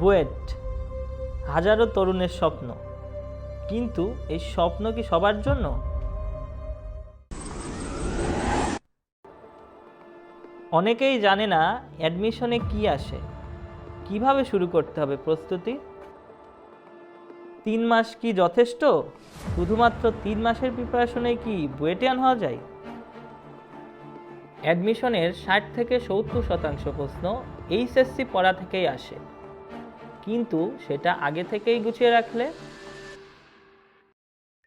বুয়েট, হাজারো তরুণের স্বপ্ন। কিন্তু এই স্বপ্ন কি সবার জন্য? অনেকেই জানে না অ্যাডমিশনে কি আসে। কীভাবে শুরু করতে হবে প্রস্তুতি? তিন মাস কি যথেষ্ট? শুধুমাত্র তিন মাসের প্রিপারেশনে কি বুয়েটিয়ান হওয়া যায়? অ্যাডমিশনের ষাট থেকে সত্তর শতাংশ প্রশ্ন এইচএসসি পড়া থেকেই আসে। কিন্তু সেটা আগে থেকেই গুছিয়ে রাখলে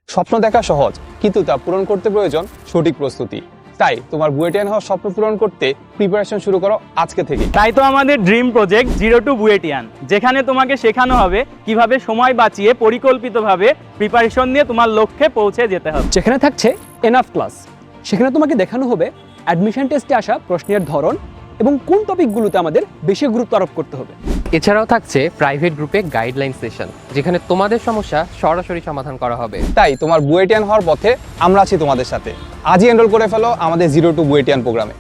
স্বপ্ন দেখা সহজ কিন্তু তা পূরণ করতে প্রয়োজন সঠিক প্রস্তুতি। তাই তোমার বুয়েটিয়ান হওয়ার স্বপ্ন পূরণ করতে প্রিপারেশন শুরু করো আজকে থেকে তাই তো আমাদের ড্রিম প্রজেক্ট জিরো টু বুয়েটিয়ান যেখানে তোমাকে শেখানো হবে কীভাবে সময় বাঁচিয়ে পরিকল্পিতভাবে প্রিপারেশন নিয়ে তোমার লক্ষ্যে পৌঁছে যেতে হবে। যেখানে থাকছে এনাফ ক্লাস সেখানে তোমাকে দেখানো হবে অ্যাডমিশন টেস্টে আসা প্রশ্নের ধরন এবং কোন টপিকগুলোতে আমাদের বেশি গুরুত্ব আরোপ করতে হবে। এছাড়াও থাকছে প্রাইভেট গ্রুপে গাইডলাইন সেশন যেখানে তোমাদের সমস্যা সরাসরি সমাধান করা হবে। তাই তোমার বুয়েটিয়ান হওয়ার পথে আমরা আছি তোমাদের সাথে। আজই এনরোল করে ফেলো আমাদের জিরো টু বুয়েটিয়ান প্রোগ্রামে